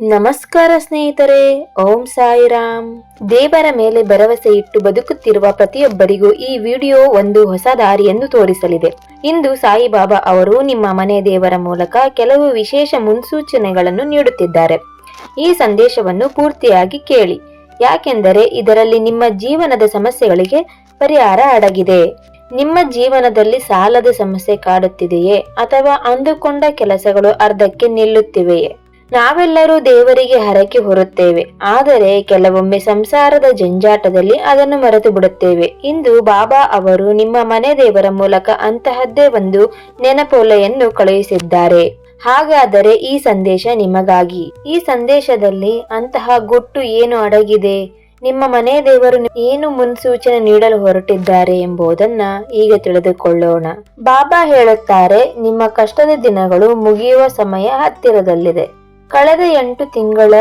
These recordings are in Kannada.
ನಮಸ್ಕಾರ ಸ್ನೇಹಿತರೆ, ಓಂ ಸಾಯಿರಾಮ್. ದೇವರ ಮೇಲೆ ಭರವಸೆ ಇಟ್ಟು ಬದುಕುತ್ತಿರುವ ಪ್ರತಿಯೊಬ್ಬರಿಗೂ ಈ ವಿಡಿಯೋ ಒಂದು ಹೊಸ ದಾರಿಯನ್ನು ತೋರಿಸಲಿದೆ. ಇಂದು ಸಾಯಿಬಾಬಾ ಅವರು ನಿಮ್ಮ ಮನೆ ದೇವರ ಮೂಲಕ ಕೆಲವು ವಿಶೇಷ ಮುನ್ಸೂಚನೆಗಳನ್ನು ನೀಡುತ್ತಿದ್ದಾರೆ. ಈ ಸಂದೇಶವನ್ನು ಪೂರ್ತಿಯಾಗಿ ಕೇಳಿ. ಯಾಕೆಂದರೆ ಇದರಲ್ಲಿ ನಿಮ್ಮ ಜೀವನದ ಸಮಸ್ಯೆಗಳಿಗೆ ಪರಿಹಾರ ಅಡಗಿದೆ. ನಿಮ್ಮ ಜೀವನದಲ್ಲಿ ಸಾಲದ ಸಮಸ್ಯೆ ಕಾಡುತ್ತಿದೆಯೇ ಅಥವಾ ಅಂದುಕೊಂಡ ಕೆಲಸಗಳು ಅರ್ಧಕ್ಕೆ ನಿಲ್ಲುತ್ತಿವೆಯೇ? ನಾವೆಲ್ಲರೂ ದೇವರಿಗೆ ಹರಕೆ ಹೊರುತ್ತೇವೆ. ಆದರೆ ಕೆಲವೊಮ್ಮೆ ಸಂಸಾರದ ಜಂಜಾಟದಲ್ಲಿ ಅದನ್ನು ಮರೆತು ಬಿಡುತ್ತೇವೆ. ಇಂದು ಬಾಬಾ ಅವರು ನಿಮ್ಮ ಮನೆ ದೇವರ ಮೂಲಕ ಅಂತಹದ್ದೇ ಒಂದು ನೆನಪೊಲೆಯನ್ನು ಕಳುಹಿಸಿದ್ದಾರೆ. ಹಾಗಾದರೆ ಈ ಸಂದೇಶ ನಿಮಗಾಗಿ. ಈ ಸಂದೇಶದಲ್ಲಿ ಅಂತಹ ಗುಟ್ಟು ಏನು ಅಡಗಿದೆ? ನಿಮ್ಮ ಮನೆ ದೇವರು ಏನು ಮುನ್ಸೂಚನೆ ನೀಡಲು ಹೊರಟಿದ್ದಾರೆ ಎಂಬುದನ್ನ ಈಗ ತಿಳಿದುಕೊಳ್ಳೋಣ. ಬಾಬಾ ಹೇಳುತ್ತಾರೆ, ನಿಮ್ಮ ಕಷ್ಟದ ದಿನಗಳು ಮುಗಿಯುವ ಸಮಯ ಹತ್ತಿರದಲ್ಲಿದೆ. ಕಳೆದ ಎಂಟು ತಿಂಗಳ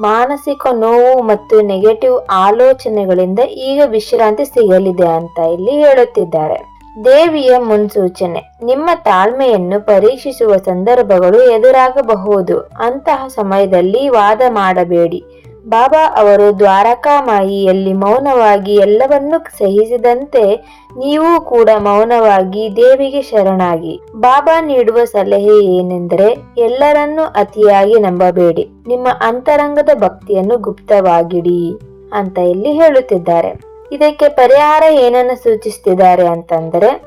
ಮಾನಸಿಕ ನೋವು ಮತ್ತು ನೆಗೆಟಿವ್ ಆಲೋಚನೆಗಳಿಂದ ಈಗ ವಿಶ್ರಾಂತಿ ಸಿಗಲಿದೆ ಅಂತ ಇಲ್ಲಿ ಹೇಳುತ್ತಿದ್ದಾರೆ. ದೇವಿಯ ಮುನ್ಸೂಚನೆ, ನಿಮ್ಮ ತಾಳ್ಮೆಯನ್ನು ಪರೀಕ್ಷಿಸುವ ಸಂದರ್ಭಗಳು ಎದುರಾಗಬಹುದು. ಅಂತಹ ಸಮಯದಲ್ಲಿ ವಾದ ಮಾಡಬೇಡಿ. ಬಾಬಾ ಅವರು ದ್ವಾರಕಾಮಾಯಿಯಲ್ಲಿ ಮೌನವಾಗಿ ಎಲ್ಲವನ್ನೂ ಸಹಿಸಿದಂತೆ ನೀವು ಕೂಡ ಮೌನವಾಗಿ ದೇವಿಗೆ ಶರಣಾಗಿ. ಬಾಬಾ ನೀಡುವ ಸಲಹೆ ಏನೆಂದರೆ, ಎಲ್ಲರನ್ನೂ ಅತಿಯಾಗಿ ನಂಬಬೇಡಿ. ನಿಮ್ಮ ಅಂತರಂಗದ ಭಕ್ತಿಯನ್ನು ಗುಪ್ತವಾಗಿಡಿ ಅಂತ ಇಲ್ಲಿ ಹೇಳುತ್ತಿದ್ದಾರೆ. ಇದಕ್ಕೆ ಪರಿಹಾರ ಏನನ್ನು ಸೂಚಿಸುತ್ತಿದ್ದಾರೆ ಅಂತಂದರೆ,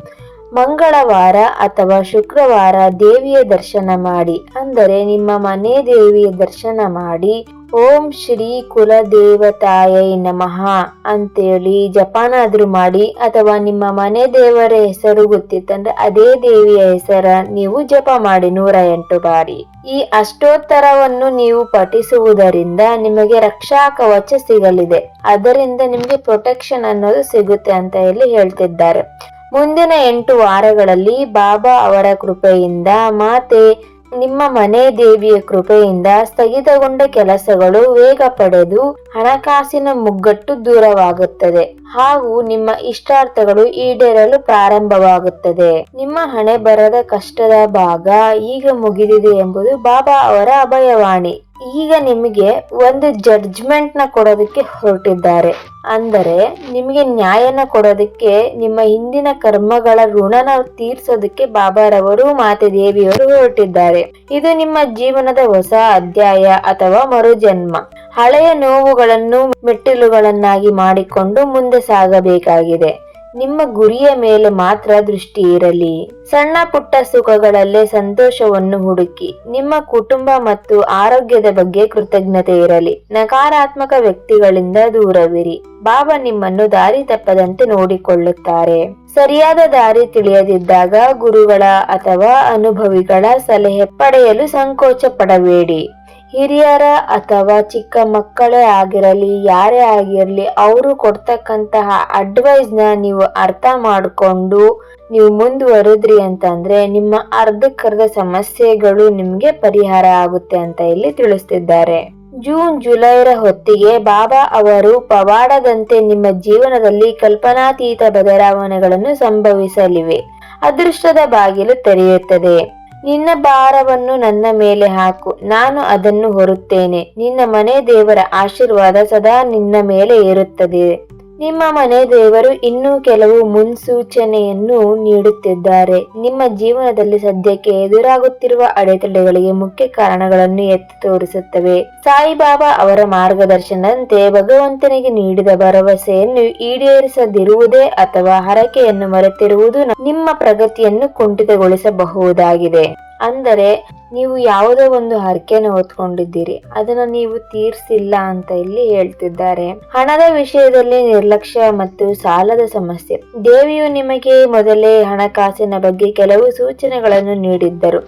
ಮಂಗಳವಾರ ಅಥವಾ ಶುಕ್ರವಾರ ದೇವಿಯ ದರ್ಶನ ಮಾಡಿ. ಅಂದರೆ ನಿಮ್ಮ ಮನೆ ದೇವಿಯ ದರ್ಶನ ಮಾಡಿ ಓಂ ಶ್ರೀ ಕುಲದೇವತಾಯೈ ನಮಃ ಅಂತೇಳಿ ಜಪಾನಾದರೂ ಮಾಡಿ ಅಥವಾ ನಿಮ್ಮ ಮನೆ ದೇವರ ಹೆಸರು ಗೊತ್ತಿತ್ತಂದ್ರೆ ಅದೇ ದೇವಿಯ ಹೆಸರ ನೀವು ಜಪ ಮಾಡಿ ನೂರ ಎಂಟು ಬಾರಿ. ಈ ಅಷ್ಟೋತ್ತರವನ್ನು ನೀವು ಪಠಿಸುವುದರಿಂದ ನಿಮಗೆ ರಕ್ಷಾ ಕವಚ ಸಿಗಲಿದೆ. ಅದರಿಂದ ನಿಮಗೆ ಪ್ರೊಟೆಕ್ಷನ್ ಅನ್ನೋದು ಸಿಗುತ್ತೆ ಅಂತ ಹೇಳಿ ಹೇಳ್ತಿದ್ದಾರೆ. ಮುಂದಿನ ಎಂಟು ವಾರಗಳಲ್ಲಿ ಬಾಬಾ ಅವರ ಕೃಪೆಯಿಂದ ಮಾತೆ ನಿಮ್ಮ ಮನೆ ದೇವಿಯ ಕೃಪೆಯಿಂದ ಸ್ಥಗಿತಗೊಂಡ ಕೆಲಸಗಳು ವೇಗ ಪಡೆದು ಹಣಕಾಸಿನ ಮುಗ್ಗಟ್ಟು ದೂರವಾಗುತ್ತದೆ. ಹಾಗೂ ನಿಮ್ಮ ಇಷ್ಟಾರ್ಥಗಳು ಈಡೇರಲು ಪ್ರಾರಂಭವಾಗುತ್ತದೆ. ನಿಮ್ಮ ಹಣೆ ಬರದ ಕಷ್ಟದ ಭಾಗ ಈಗ ಮುಗಿದಿದೆ ಎಂಬುದು ಬಾಬಾ ಅವರ ಅಭಯವಾಣಿ. ಈಗ ನಿಮಗೆ ಒಂದು ಜಡ್ಜ್ಮೆಂಟ್ನ ಕೊಡೋದಕ್ಕೆ ಹೊರಟಿದ್ದಾರೆ. ಅಂದರೆ ನಿಮಗೆ ನ್ಯಾಯನ ಕೊಡೋದಕ್ಕೆ, ನಿಮ್ಮ ಹಿಂದಿನ ಕರ್ಮಗಳ ಋಣನ ತೀರ್ಸೋದಕ್ಕೆ ಬಾಬಾರವರು ಮಾತೆ ದೇವಿಯವರು ಹೊರಟಿದ್ದಾರೆ. ಇದು ನಿಮ್ಮ ಜೀವನದ ಹೊಸ ಅಧ್ಯಾಯ ಅಥವಾ ಮರುಜನ್ಮ. ಹಳೆಯ ನೋವುಗಳನ್ನು ಮೆಟ್ಟಿಲುಗಳನ್ನಾಗಿ ಮಾಡಿಕೊಂಡು ಮುಂದೆ ಸಾಗಬೇಕಾಗಿದೆ. ನಿಮ್ಮ ಗುರಿಯ ಮೇಲೆ ಮಾತ್ರ ದೃಷ್ಟಿ ಇರಲಿ. ಸಣ್ಣ ಪುಟ್ಟ ಸುಖಗಳಲ್ಲೇ ಸಂತೋಷವನ್ನು ಹುಡುಕಿ. ನಿಮ್ಮ ಕುಟುಂಬ ಮತ್ತು ಆರೋಗ್ಯದ ಬಗ್ಗೆ ಕೃತಜ್ಞತೆ ಇರಲಿ. ನಕಾರಾತ್ಮಕ ವ್ಯಕ್ತಿಗಳಿಂದ ದೂರವಿರಿ. ಬಾಬಾ ನಿಮ್ಮನ್ನು ದಾರಿ ತಪ್ಪದಂತೆ ನೋಡಿಕೊಳ್ಳುತ್ತಾರೆ. ಸರಿಯಾದ ದಾರಿ ತಿಳಿಯದಿದ್ದಾಗ ಗುರುಗಳ ಅಥವಾ ಅನುಭವಿಗಳ ಸಲಹೆ ಪಡೆಯಲು ಸಂಕೋಚ ಪಡಬೇಡಿ ಹಿರಿಯರ ಅಥವಾ ಚಿಕ್ಕ ಮಕ್ಕಳೇ ಆಗಿರಲಿ, ಯಾರೇ ಆಗಿರಲಿ, ಅವರು ಕೊಡ್ತಕ್ಕಂತಹ ಅಡ್ವೈಸ್ನ ನೀವು ಅರ್ಥ ಮಾಡಿಕೊಂಡು ನೀವು ಮುಂದುವರೆದ್ರಿ ಅಂತಂದ್ರೆ ನಿಮ್ಮ ಅರ್ಧಕ್ಕರ್ಧ ಸಮಸ್ಯೆಗಳು ನಿಮಗೆ ಪರಿಹಾರ ಆಗುತ್ತೆ ಅಂತ ಇಲ್ಲಿ ತಿಳಿಸ್ತಿದ್ದಾರೆ. ಜೂನ್, ಜುಲೈರ ಹೊತ್ತಿಗೆ ಬಾಬಾ ಅವರು ಪವಾಡದಂತೆ ನಿಮ್ಮ ಜೀವನದಲ್ಲಿ ಕಲ್ಪನಾತೀತ ಬದಲಾವಣೆಗಳನ್ನು ಸಂಭವಿಸಲಿವೆ. ಅದೃಷ್ಟದ ಬಾಗಿಲು ತೆರೆಯುತ್ತದೆ. ನಿನ್ನ ಭಾರವನ್ನು ನನ್ನ ಮೇಲೆ ಹಾಕು. ನಾನು ಅದನ್ನು ಹೊರುತ್ತೇನೆ. ನಿನ್ನ ಮನೆ ದೇವರ ಆಶೀರ್ವಾದ ಸದಾ ನಿನ್ನ ಮೇಲೆ ಇರುತ್ತದೆ ನಿಮ್ಮ ಮನೆ ದೇವರು ಇನ್ನೂ ಕೆಲವು ಮುನ್ಸೂಚನೆಯನ್ನು ನೀಡುತ್ತಿದ್ದಾರೆ. ನಿಮ್ಮ ಜೀವನದಲ್ಲಿ ಸದ್ಯಕ್ಕೆ ಎದುರಾಗುತ್ತಿರುವ ಅಡೆತಡೆಗಳಿಗೆ ಮುಖ್ಯ ಕಾರಣಗಳನ್ನು ಎತ್ತಿ ತೋರಿಸುತ್ತವೆ. ಸಾಯಿಬಾಬಾ ಅವರ ಮಾರ್ಗದರ್ಶನದಂತೆ ಭಗವಂತನಿಗೆ ನೀಡಿದ ಭರವಸೆಯನ್ನು ಈಡೇರಿಸದಿರುವುದೇ ಅಥವಾ ಹರಕೆಯನ್ನು ಮರೆತಿರುವುದು ನಿಮ್ಮ ಪ್ರಗತಿಯನ್ನು ಕುಂಠಿತಗೊಳಿಸಬಹುದಾಗಿದೆ. ಅಂದರೆ ನೀವು ಯಾವುದೋ ಒಂದು ಹರಕೆನ ಹೊತ್ಕೊಂಡಿದ್ದೀರಿ, ಅದನ್ನ ನೀವು ತೀರ್ಸಿಲ್ಲ ಅಂತ ಇಲ್ಲಿ ಹೇಳ್ತಿದ್ದಾರೆ. ಹಣದ ವಿಷಯದಲ್ಲಿ ನಿರ್ಲಕ್ಷ್ಯ ಮತ್ತು ಸಾಲದ ಸಮಸ್ಯೆ. ದೇವಿಯು ನಿಮಗೆ ಮೊದಲೇ ಹಣಕಾಸಿನ ಬಗ್ಗೆ ಕೆಲವು ಸೂಚನೆಗಳನ್ನು ನೀಡಿದ್ದರು.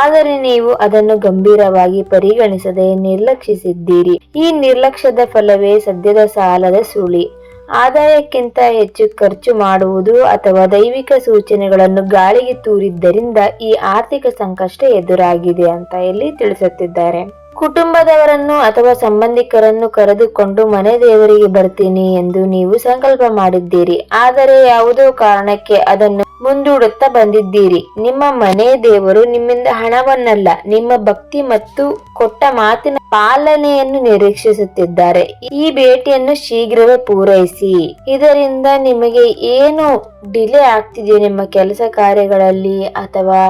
ಆದರೆ ನೀವು ಅದನ್ನು ಗಂಭೀರವಾಗಿ ಪರಿಗಣಿಸದೆ ನಿರ್ಲಕ್ಷಿಸಿದ್ದೀರಿ. ಈ ನಿರ್ಲಕ್ಷ್ಯದ ಫಲವೇ ಸದ್ಯದ ಸಾಲದ ಸುಳಿ. ಆದಾಯಕ್ಕಿಂತ ಹೆಚ್ಚು ಖರ್ಚು ಮಾಡುವುದು ಅಥವಾ ದೈವಿಕ ಸೂಚನೆಗಳನ್ನು ಗಾಳಿಗೆ ತೂರಿದ್ದರಿಂದ ಈ ಆರ್ಥಿಕ ಸಂಕಷ್ಟ ಎದುರಾಗಿದೆ ಅಂತ ಇಲ್ಲಿ ತಿಳಿಸುತ್ತಿದ್ದಾರೆ. ಕುಟುಂಬದವರನ್ನು ಅಥವಾ ಸಂಬಂಧಿಕರನ್ನು ಕರೆದುಕೊಂಡು ಮನೆ ದೇವರಿಗೆ ಬರ್ತೀನಿ ಎಂದು ನೀವು ಸಂಕಲ್ಪ ಮಾಡಿದ್ದೀರಿ. ಆದರೆ ಯಾವುದೋ ಕಾರಣಕ್ಕೆ ಅದನ್ನು ಮುಂದೂಡುತ್ತಾ ಬಂದಿದ್ದೀರಿ. ನಿಮ್ಮ ಮನೆ ದೇವರು ನಿಮ್ಮಿಂದ ಹಣವನ್ನಲ್ಲ, ನಿಮ್ಮ ಭಕ್ತಿ ಮತ್ತು ಕೊಟ್ಟ ಮಾತಿನ ಪಾಲನೆಯನ್ನು ನಿರೀಕ್ಷಿಸುತ್ತಿದ್ದಾರೆ. ಈ ಭೇಟಿಯನ್ನು ಶೀಘ್ರವೇ ಪೂರೈಸಿ. ಇದರಿಂದ ನಿಮಗೆ ಏನು ಡಿಲೇ ಆಗ್ತಿದೆಯೋ ನಿಮ್ಮ ಕೆಲಸ ಕಾರ್ಯಗಳಲ್ಲಿ ಅಥವಾ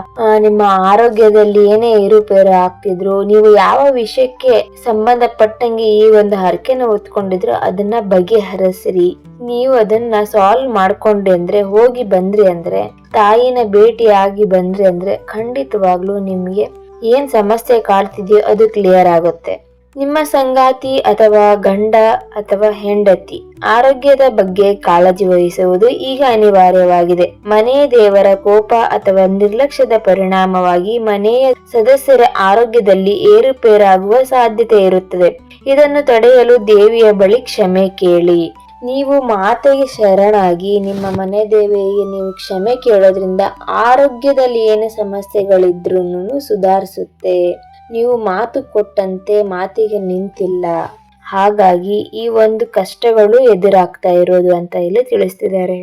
ನಿಮ್ಮ ಆರೋಗ್ಯದಲ್ಲಿ ಏನೇ ಏರುಪೇರು ಆಗ್ತಿದ್ರು ನೀವು ಯಾವ ವಿಷಯಕ್ಕೆ ಸಂಬಂಧಪಟ್ಟಂಗೆ ಈ ಒಂದು ಹರಕೆನ ಹೊತ್ಕೊಂಡಿದ್ರು, ಅದನ್ನ ಬಗೆಹರಿಸ್ರಿ. ನೀವು ಅದನ್ನ ಸಾಲ್ವ್ ಮಾಡ್ಕೊಂಡ್ರಿ ಅಂದ್ರೆ, ಹೋಗಿ ಬಂದ್ರಿ ಅಂದ್ರೆ, ತಾಯಿನ ಭೇಟಿಯಾಗಿ ಬಂದ್ರಿ ಅಂದ್ರೆ ಖಂಡಿತವಾಗ್ಲೂ ನಿಮ್ಗೆ ಏನ್ ಸಮಸ್ಯೆ ಕಾಡ್ತಿದೆಯೋ ಅದು ಕ್ಲಿಯರ್ ಆಗುತ್ತೆ. ನಿಮ್ಮ ಸಂಗಾತಿ ಅಥವಾ ಗಂಡ ಅಥವಾ ಹೆಂಡತಿ ಆರೋಗ್ಯದ ಬಗ್ಗೆ ಕಾಳಜಿ ವಹಿಸುವುದು ಈಗ ಅನಿವಾರ್ಯವಾಗಿದೆ. ಮನೆ ದೇವರ ಕೋಪ ಅಥವಾ ನಿರ್ಲಕ್ಷ್ಯದ ಪರಿಣಾಮವಾಗಿ ಮನೆಯ ಸದಸ್ಯರ ಆರೋಗ್ಯದಲ್ಲಿ ಏರುಪೇರಾಗುವ ಸಾಧ್ಯತೆ ಇರುತ್ತದೆ. ಇದನ್ನು ತಡೆಯಲು ದೇವಿಯ ಬಳಿ ಕ್ಷಮೆ ಕೇಳಿ. ನೀವು ಮಾತೆಗೆ ಶರಣಾಗಿ ನಿಮ್ಮ ಮನೆ ದೇವಿಗೆ ನೀವು ಕ್ಷಮೆ ಕೇಳೋದ್ರಿಂದ ಆರೋಗ್ಯದಲ್ಲಿ ಏನು ಸಮಸ್ಯೆಗಳಿದ್ರೂ ಸುಧಾರಿಸುತ್ತೆ. ನೀವು ಮಾತು ಕೊಟ್ಟಂತೆ ಮಾತಿಗೆ ನಿಂತಿಲ್ಲ. ಹಾಗಾಗಿ ಈ ಒಂದು ಕಷ್ಟಗಳು ಎದುರಾಗ್ತಾ ಇರೋದು ಅಂತ ಇಲ್ಲಿ ತಿಳಿಸ್ತಿದ್ದಾರೆ.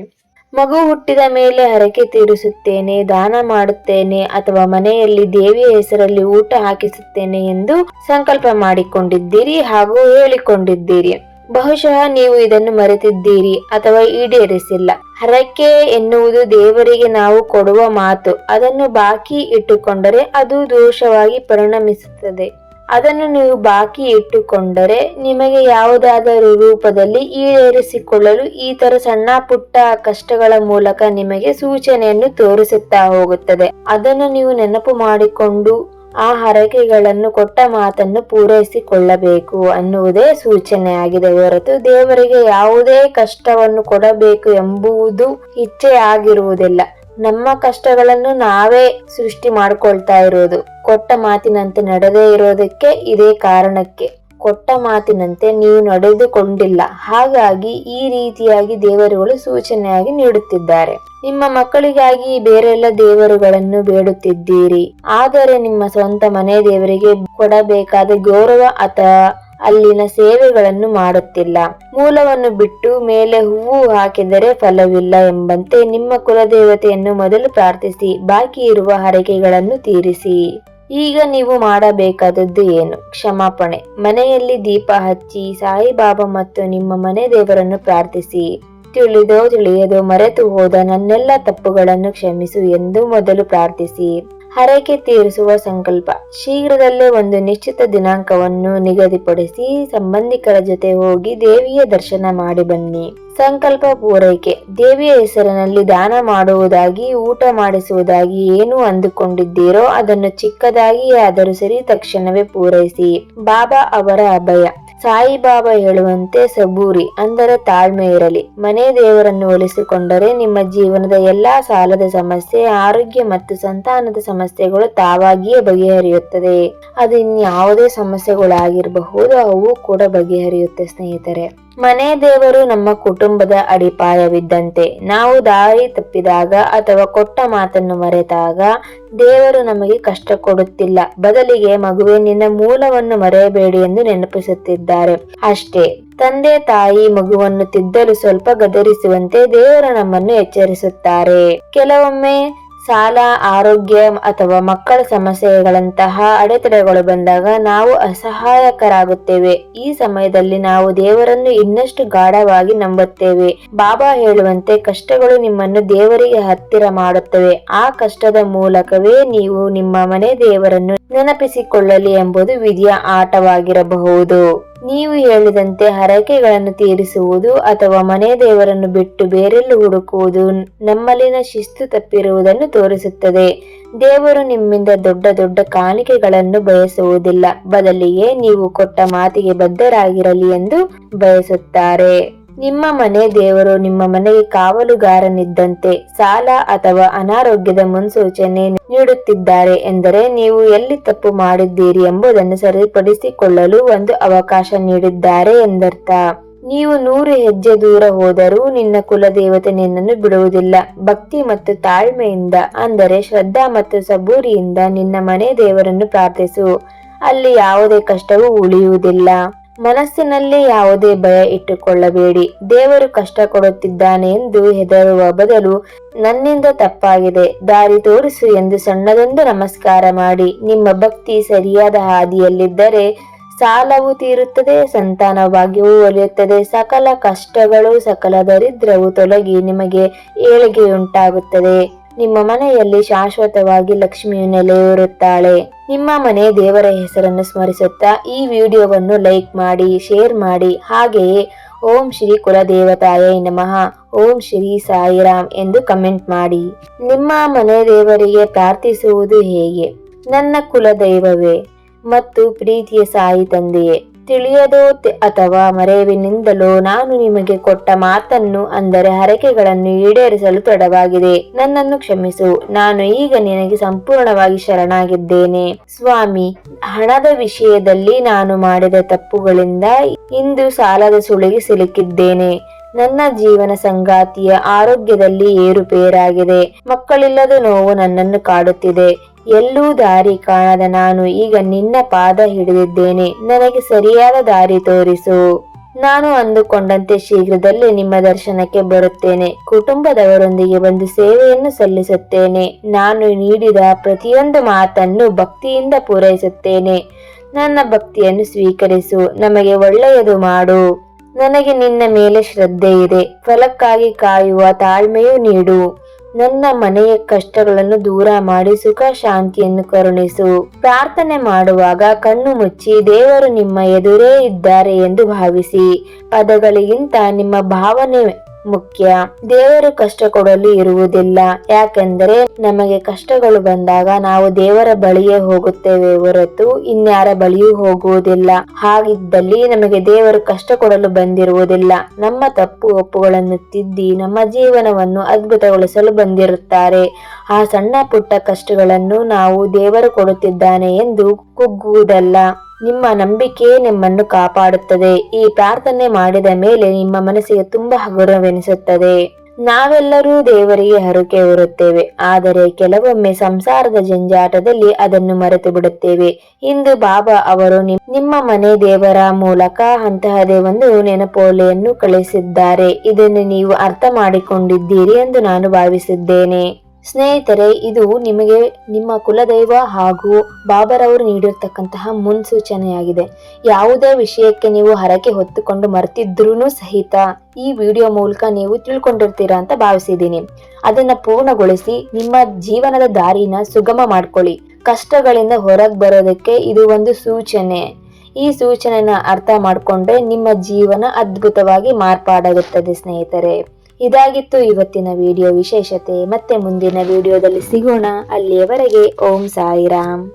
ಮಗು ಹುಟ್ಟಿದ ಮೇಲೆ ಹರಕೆ ತೀರಿಸುತ್ತೇನೆ, ದಾನ ಮಾಡುತ್ತೇನೆ ಅಥವಾ ಮನೆಯಲ್ಲಿ ದೇವಿಯ ಹೆಸರಲ್ಲಿ ಊಟ ಹಾಕಿಸುತ್ತೇನೆ ಎಂದು ಸಂಕಲ್ಪ ಮಾಡಿಕೊಂಡಿದ್ದೀರಿ ಹಾಗೂ ಹೇಳಿಕೊಂಡಿದ್ದೀರಿ. ಬಹುಶಃ ನೀವು ಇದನ್ನು ಮರೆತಿದ್ದೀರಿ ಅಥವಾ ಈಡೇರಿಸಿಲ್ಲ. ಹರಕೆ ಎನ್ನುವುದು ದೇವರಿಗೆ ನಾವು ಕೊಡುವ ಮಾತು. ಅದನ್ನು ಬಾಕಿ ಇಟ್ಟುಕೊಂಡರೆ ಅದು ದೋಷವಾಗಿ ಪರಿಣಮಿಸುತ್ತದೆ. ಅದನ್ನು ನೀವು ಬಾಕಿ ಇಟ್ಟುಕೊಂಡರೆ ನಿಮಗೆ ಯಾವುದಾದರೂ ರೂಪದಲ್ಲಿ ಈಡೇರಿಸಿಕೊಳ್ಳಲು ಈ ತರ ಸಣ್ಣ ಪುಟ್ಟ ಕಷ್ಟಗಳ ಮೂಲಕ ನಿಮಗೆ ಸೂಚನೆಯನ್ನು ತೋರಿಸುತ್ತಾ ಹೋಗುತ್ತದೆ. ಅದನ್ನು ನೀವು ನೆನಪು ಮಾಡಿಕೊಂಡು ಆ ಹರಕೆಗಳನ್ನು ಕೊಟ್ಟ ಮಾತನ್ನು ಪೂರೈಸಿಕೊಳ್ಳಬೇಕು ಅನ್ನುವುದೇ ಸೂಚನೆಯಾಗಿದೆ ಹೊರತು ದೇವರಿಗೆ ಯಾವುದೇ ಕಷ್ಟವನ್ನು ಕೊಡಬೇಕು ಎಂಬುದು ಇಚ್ಛೆ ಆಗಿರುವುದಿಲ್ಲ. ನಮ್ಮ ಕಷ್ಟಗಳನ್ನು ನಾವೇ ಸೃಷ್ಟಿ ಮಾಡ್ಕೊಳ್ತಾ ಇರೋದು ಕೊಟ್ಟ ಮಾತಿನಂತೆ ನಡೆದೇ ಇರೋದಕ್ಕೆ ಇದೇ ಕಾರಣಕ್ಕೆ. ಕೊಟ್ಟ ಮಾತಿನಂತೆ ನೀವು ನಡೆದುಕೊಂಡಿಲ್ಲ. ಹಾಗಾಗಿ ಈ ರೀತಿಯಾಗಿ ದೇವರುಗಳು ಸೂಚನೆಯಾಗಿ ನೀಡುತ್ತಿದ್ದಾರೆ. ನಿಮ್ಮ ಮಕ್ಕಳಿಗಾಗಿ ಬೇರೆಲ್ಲ ದೇವರುಗಳನ್ನು ಬೇಡುತ್ತಿದ್ದೀರಿ. ಆದರೆ ನಿಮ್ಮ ಸ್ವಂತ ಮನೆ ದೇವರಿಗೆ ಕೊಡಬೇಕಾದ ಗೌರವ ಅಥವಾ ಅಲ್ಲಿನ ಸೇವೆಗಳನ್ನು ಮಾಡುತ್ತಿಲ್ಲ. ಮೂಲವನ್ನು ಬಿಟ್ಟು ಮೇಲೆ ಹೂವು ಹಾಕಿದರೆ ಫಲವಿಲ್ಲ ಎಂಬಂತೆ ನಿಮ್ಮ ಕುಲದೇವತೆಯನ್ನು ಮೊದಲು ಪ್ರಾರ್ಥಿಸಿ. ಬಾಕಿ ಇರುವ ಹರಕೆಗಳನ್ನು ತೀರಿಸಿ. ಈಗ ನೀವು ಮಾಡಬೇಕಾದದ್ದು ಏನು? ಕ್ಷಮಾಪಣೆ. ಮನೆಯಲ್ಲಿ ದೀಪ ಹಚ್ಚಿ, ಸಾಯಿಬಾಬಾ ಮತ್ತು ನಿಮ್ಮ ಮನೆ ದೇವರನ್ನು ಪ್ರಾರ್ಥಿಸಿ. ತಿಳಿದೋ ತಿಳಿಯದೋ ಮರೆತು ಹೋದ ನನ್ನೆಲ್ಲ ತಪ್ಪುಗಳನ್ನು ಕ್ಷಮಿಸು ಎಂದು ಮೊದಲು ಪ್ರಾರ್ಥಿಸಿ. ಹರಕೆ ತೀರಿಸುವ ಸಂಕಲ್ಪ. ಶೀಘ್ರದಲ್ಲೇ ಒಂದು ನಿಶ್ಚಿತ ದಿನಾಂಕವನ್ನು ನಿಗದಿಪಡಿಸಿ, ಸಂಬಂಧಿಕರ ಜೊತೆ ಹೋಗಿ ದೇವಿಯ ದರ್ಶನ ಮಾಡಿ ಬನ್ನಿ. ಸಂಕಲ್ಪ ಪೂರೈಕೆ. ದೇವಿಯ ಹೆಸರಿನಲ್ಲಿ ದಾನ ಮಾಡುವುದಾಗಿ, ಊಟ ಮಾಡಿಸುವುದಾಗಿ ಏನು ಅಂದುಕೊಂಡಿದ್ದೀರೋ ಅದನ್ನು ಚಿಕ್ಕದಾಗಿ ಆದರೂ ಸರಿ ತಕ್ಷಣವೇ ಪೂರೈಸಿ. ಬಾಬಾ ಅವರ ಅಭಯ. ಸಾಯಿಬಾಬಾ ಹೇಳುವಂತೆ ಸಬೂರಿ, ಅಂದರೆ ತಾಳ್ಮೆ ಇರಲಿ. ಮನೆ ದೇವರನ್ನು ಒಲಿಸಿಕೊಂಡರೆ ನಿಮ್ಮ ಜೀವನದ ಎಲ್ಲಾ ಸಾಲದ ಸಮಸ್ಯೆ, ಆರೋಗ್ಯ ಮತ್ತು ಸಂತಾನದ ಸಮಸ್ಯೆಗಳು ತಾವಾಗಿಯೇ ಬಗೆಹರಿಯುತ್ತದೆ. ಅದು ಇನ್ಯಾವುದೇ ಸಮಸ್ಯೆಗಳಾಗಿರಬಹುದು, ಅವು ಕೂಡ ಬಗೆಹರಿಯುತ್ತೆ ಸ್ನೇಹಿತರೆ. ಮನೆ ದೇವರು ನಮ್ಮ ಕುಟುಂಬದ ಅಡಿಪಾಯವಿದ್ದಂತೆ ನಾವು ದಾರಿ ತಪ್ಪಿದಾಗ ಅಥವಾ ಕೊಟ್ಟ ಮಾತನ್ನು ಮರೆತಾಗ ದೇವರು ನಮಗೆ ಕಷ್ಟ ಕೊಡುತ್ತಿಲ್ಲ. ಬದಲಿಗೆ ಮಗುವೆ ನಿನ್ನ ಮೂಲವನ್ನು ಮರೆಯಬೇಡಿ ಎಂದು ನೆನಪಿಸುತ್ತಿದ್ದಾರೆ. ಅಷ್ಟೇ, ತಂದೆ ತಾಯಿ ಮಗುವನ್ನು ತಿದ್ದಲು ಸ್ವಲ್ಪ ಗದರಿಸುವಂತೆ ದೇವರು ನಮ್ಮನ್ನು ಎಚ್ಚರಿಸುತ್ತಾರೆ. ಕೆಲವೊಮ್ಮೆ ಸಾಲ, ಆರೋಗ್ಯ ಅಥವಾ ಮಕ್ಕಳ ಸಮಸ್ಯೆಗಳಂತಹ ಅಡೆತಡೆಗಳು ಬಂದಾಗ ನಾವು ಅಸಹಾಯಕರಾಗುತ್ತೇವೆ. ಈ ಸಮಯದಲ್ಲಿ ನಾವು ದೇವರನ್ನು ಇನ್ನಷ್ಟು ಗಾಢವಾಗಿ ನಂಬುತ್ತೇವೆ. ಬಾಬಾ ಹೇಳುವಂತೆ ಕಷ್ಟಗಳು ನಿಮ್ಮನ್ನು ದೇವರಿಗೆ ಹತ್ತಿರ ಮಾಡುತ್ತವೆ. ಆ ಕಷ್ಟದ ಮೂಲಕವೇ ನೀವು ನಿಮ್ಮ ಮನೆ ದೇವರನ್ನು ನೆನಪಿಸಿಕೊಳ್ಳಲಿ ಎಂಬುದು ವಿಧಿಯ ಆಟವಾಗಿರಬಹುದು. ನೀವು ಹೇಳಿದಂತೆ ಹರಕೆಗಳನ್ನು ತೀರಿಸುವುದು ಅಥವಾ ಮನೆ ದೇವರನ್ನು ಬಿಟ್ಟು ಬೇರೆಲ್ಲೂ ಹುಡುಕುವುದು ನಮ್ಮಲ್ಲಿನ ಶಿಸ್ತು ತಪ್ಪಿರುವುದನ್ನು ತೋರಿಸುತ್ತದೆ. ದೇವರು ನಿಮ್ಮಿಂದ ದೊಡ್ಡ ದೊಡ್ಡ ಕಾಣಿಕೆಗಳನ್ನು ಬಯಸುವುದಿಲ್ಲ. ಬದಲಿಗೆ ನೀವು ಕೊಟ್ಟ ಮಾತಿಗೆ ಬದ್ಧರಾಗಿರಲಿ ಎಂದು ಬಯಸುತ್ತಾರೆ. ನಿಮ್ಮ ಮನೆ ದೇವರು ನಿಮ್ಮ ಮನೆಗೆ ಕಾವಲುಗಾರನಿದ್ದಂತೆ ಸಾಲ ಅಥವಾ ಅನಾರೋಗ್ಯದ ಮುನ್ಸೂಚನೆ ನೀಡುತ್ತಿದ್ದಾರೆ ಎಂದರೆ ನೀವು ಎಲ್ಲಿ ತಪ್ಪು ಮಾಡಿದ್ದೀರಿ ಎಂಬುದನ್ನು ಸರಿಪಡಿಸಿಕೊಳ್ಳಲು ಒಂದು ಅವಕಾಶ ನೀಡಿದ್ದಾರೆ ಎಂದರ್ಥ. ನೀವು ನೂರು ಹೆಜ್ಜೆ ದೂರ ಹೋದರೂ ನಿನ್ನ ಕುಲದೇವತೆ ನಿನ್ನನ್ನು ಬಿಡುವುದಿಲ್ಲ. ಭಕ್ತಿ ಮತ್ತು ತಾಳ್ಮೆಯಿಂದ, ಅಂದರೆ ಶ್ರದ್ಧಾ ಮತ್ತು ಸಬೂರಿಯಿಂದ ನಿನ್ನ ಮನೆ ದೇವರನ್ನು ಪ್ರಾರ್ಥಿಸು. ಅಲ್ಲಿ ಯಾವುದೇ ಕಷ್ಟವೂ ಉಳಿಯುವುದಿಲ್ಲ. ಮನಸ್ಸಿನಲ್ಲಿ ಯಾವುದೇ ಭಯ ಇಟ್ಟುಕೊಳ್ಳಬೇಡಿ. ದೇವರು ಕಷ್ಟ ಕೊಡುತ್ತಿದ್ದಾನೆ ಎಂದು ಹೆದರುವ ಬದಲು ನನ್ನಿಂದ ತಪ್ಪಾಗಿದೆ. ದಾರಿ ತೋರಿಸು ಎಂದು ಸಣ್ಣದೊಂದು ನಮಸ್ಕಾರ ಮಾಡಿ. ನಿಮ್ಮ ಭಕ್ತಿ ಸರಿಯಾದ ಹಾದಿಯಲ್ಲಿದ್ದರೆ ಸಾಲವು ತೀರುತ್ತದೆ ಸಂತಾನ ಒಲಿಯುತ್ತದೆ ಸಕಲ ಕಷ್ಟಗಳು, ಸಕಲ ದರಿದ್ರವು ತೊಲಗಿ ನಿಮಗೆ ಏಳಿಗೆಯುಂಟಾಗುತ್ತದೆ. ನಿಮ್ಮ ಮನೆಯಲ್ಲಿ ಶಾಶ್ವತವಾಗಿ ಲಕ್ಷ್ಮಿಯು ನೆಲೆಯೂರುತ್ತಾಳೆ. ನಿಮ್ಮ ಮನೆ ದೇವರ ಹೆಸರನ್ನು ಸ್ಮರಿಸುತ್ತಾ ಈ ವಿಡಿಯೋವನ್ನು ಲೈಕ್ ಮಾಡಿ, ಶೇರ್ ಮಾಡಿ. ಹಾಗೆಯೇ ಓಂ ಶ್ರೀ ಕುಲದೇವತಾಯ ನಮಃ. ಓಂ ಶ್ರೀ ಸಾಯಿರಾಮ್ ಎಂದು ಕಮೆಂಟ್ ಮಾಡಿ. ನಿಮ್ಮ ಮನೆ ದೇವರಿಗೆ ಪ್ರಾರ್ಥಿಸುವುದು ಹೇಗೆ? ನನ್ನ ಕುಲದೈವವೇ ಮತ್ತು ಪ್ರೀತಿಯ ಸಾಯಿ ತಂದೆಯೇ ತಿಳಿಯದೋ ಅಥವಾ ಮರೆವಿನಿಂದಲೋ ನಾನು ನಿಮಗೆ ಕೊಟ್ಟ ಮಾತನ್ನು ಅಂದರೆ ಹರಕೆಗಳನ್ನು ಈಡೇರಿಸಲು ತಡವಾಗಿದೆ. ನನ್ನನ್ನು ಕ್ಷಮಿಸು. ನಾನು ಈಗ ನಿನಗೆ ಸಂಪೂರ್ಣವಾಗಿ ಶರಣಾಗಿದ್ದೇನೆ. ಸ್ವಾಮಿ, ಹಣದ ವಿಷಯದಲ್ಲಿ ನಾನು ಮಾಡಿದ ತಪ್ಪುಗಳಿಂದ ಇಂದು ಸಾಲದ ಸುಳಿಗೆ ಸಿಲುಕಿದ್ದೇನೆ. ನನ್ನ ಜೀವನ ಸಂಗಾತಿಯ ಆರೋಗ್ಯದಲ್ಲಿ ಏರುಪೇರಾಗಿದೆ. ಮಕ್ಕಳಿಲ್ಲದ ನೋವು ನನ್ನನ್ನು ಕಾಡುತ್ತಿದೆ. ಎಲ್ಲೂ ದಾರಿ ಕಾಣದ ನಾನು ಈಗ ನಿನ್ನ ಪಾದ ಹಿಡಿದಿದ್ದೇನೆ. ನನಗೆ ಸರಿಯಾದ ದಾರಿ ತೋರಿಸು. ನಾನು ಅಂದುಕೊಂಡಂತೆ ಶೀಘ್ರದಲ್ಲೇ ನಿಮ್ಮ ದರ್ಶನಕ್ಕೆ ಬರುತ್ತೇನೆ. ಕುಟುಂಬದವರೊಂದಿಗೆ ಬಂದು ಸೇವೆಯನ್ನು ಸಲ್ಲಿಸುತ್ತೇನೆ. ನಾನು ನೀಡಿದ ಪ್ರತಿಯೊಂದು ಮಾತನ್ನು ಭಕ್ತಿಯಿಂದ ಪೂರೈಸುತ್ತೇನೆ. ನನ್ನ ಭಕ್ತಿಯನ್ನು ಸ್ವೀಕರಿಸು. ನಮಗೆ ಒಳ್ಳೆಯದು ಮಾಡು. ನನಗೆ ನಿನ್ನ ಮೇಲೆ ಶ್ರದ್ಧೆ ಇದೆ. ಫಲಕ್ಕಾಗಿ ಕಾಯುವ ತಾಳ್ಮೆಯೂ ನೀಡು. ನನ್ನ ಮನೆಯ ಕಷ್ಟಗಳನ್ನು ದೂರ ಮಾಡಿ ಸುಖ ಶಾಂತಿಯನ್ನು ಕರುಣಿಸು. ಪ್ರಾರ್ಥನೆ ಮಾಡುವಾಗ ಕಣ್ಣು ಮುಚ್ಚಿ ದೇವರು ನಿಮ್ಮ ಎದುರೇ ಇದ್ದಾರೆ ಎಂದು ಭಾವಿಸಿ. ಪದಗಳಿಗಿಂತ ನಿಮ್ಮ ಭಾವನೆ ಮುಖ್ಯ. ದೇವರು ಕಷ್ಟ ಕೊಡಲು ಇರುವುದಿಲ್ಲ. ಯಾಕೆಂದರೆ ನಮಗೆ ಕಷ್ಟಗಳು ಬಂದಾಗ ನಾವು ದೇವರ ಬಳಿಯೇ ಹೋಗುತ್ತೇವೆ ಹೊರತು ಇನ್ಯಾರ ಬಳಿಯೂ ಹೋಗುವುದಿಲ್ಲ. ಹಾಗಿದ್ದಲ್ಲಿ ನಮಗೆ ದೇವರು ಕಷ್ಟ ಕೊಡಲು ಬಂದಿರುವುದಿಲ್ಲ. ನಮ್ಮ ತಪ್ಪು ಒಪ್ಪುಗಳನ್ನು ತಿದ್ದಿ ನಮ್ಮ ಜೀವನವನ್ನು ಅದ್ಭುತಗೊಳಿಸಲು ಬಂದಿರುತ್ತಾರೆ. ಆ ಸಣ್ಣ ಪುಟ್ಟ ಕಷ್ಟಗಳನ್ನು ನಾವು ದೇವರು ಕೊಡುತ್ತಿದ್ದಾನೆ ಎಂದು ಕುಗ್ಗುವುದಲ್ಲ. ನಿಮ್ಮ ನಂಬಿಕೆ ನಿಮ್ಮನ್ನು ಕಾಪಾಡುತ್ತದೆ. ಈ ಪ್ರಾರ್ಥನೆ ಮಾಡಿದ ಮೇಲೆ ನಿಮ್ಮ ಮನಸ್ಸಿಗೆ ತುಂಬಾ ಹಗುರವೆನಿಸುತ್ತದೆ. ನಾವೆಲ್ಲರೂ ದೇವರಿಗೆ ಹರಕೆ ಹೊರುತ್ತೇವೆ. ಆದರೆ ಕೆಲವೊಮ್ಮೆ ಸಂಸಾರದ ಜಂಜಾಟದಲ್ಲಿ ಅದನ್ನು ಮರೆತು ಬಿಡುತ್ತೇವೆ ಇಂದು ಬಾಬಾ ಅವರು ನಿಮ್- ನಿಮ್ಮ ಮನೆ ದೇವರ ಮೂಲಕ ಅಂತಹದೇ ಒಂದು ನೆನಪೋಲೆಯನ್ನು ಕಳಿಸಿದ್ದಾರೆ ಇದನ್ನು ನೀವು ಅರ್ಥ ಮಾಡಿಕೊಂಡಿದ್ದೀರಿ ಎಂದು ನಾನು ಭಾವಿಸಿದ್ದೇನೆ. ಸ್ನೇಹಿತರೆ, ಇದು ನಿಮಗೆ ನಿಮ್ಮ ಕುಲದೈವ ಹಾಗೂ ಬಾಬರವರು ನೀಡಿರ್ತಕ್ಕಂತಹ ಮುನ್ಸೂಚನೆಯಾಗಿದೆ. ಯಾವುದೇ ವಿಷಯಕ್ಕೆ ನೀವು ಹರಕೆ ಹೊತ್ತುಕೊಂಡು ಮರ್ತಿದ್ರೂ ಸಹಿತ ಈ ವಿಡಿಯೋ ಮೂಲಕ ನೀವು ತಿಳ್ಕೊಂಡಿರ್ತೀರಾ ಅಂತ ಭಾವಿಸಿದ್ದೀನಿ. ಅದನ್ನ ಪೂರ್ಣಗೊಳಿಸಿ ನಿಮ್ಮ ಜೀವನದ ದಾರಿನ ಸುಗಮ ಮಾಡ್ಕೊಳ್ಳಿ. ಕಷ್ಟಗಳಿಂದ ಹೊರಗೆ ಬರೋದಕ್ಕೆ ಇದು ಒಂದು ಸೂಚನೆ. ಈ ಸೂಚನೆಯನ್ನು ಅರ್ಥ ಮಾಡಿಕೊಂಡ್ರೆ ನಿಮ್ಮ ಜೀವನ ಅದ್ಭುತವಾಗಿ ಮಾರ್ಪಾಡಾಗುತ್ತದೆ ಸ್ನೇಹಿತರೆ. ಇದಾಗಿತ್ತು ಇವತ್ತಿನ ವಿಡಿಯೋ ವಿಶೇಷತೆ. ಮತ್ತೆ ಮುಂದಿನ ವಿಡಿಯೋದಲ್ಲಿ ಸಿಗೋಣ. ಅಲ್ಲಿಯವರೆಗೆ ಓಂ ಸಾಯಿರಾಮ್.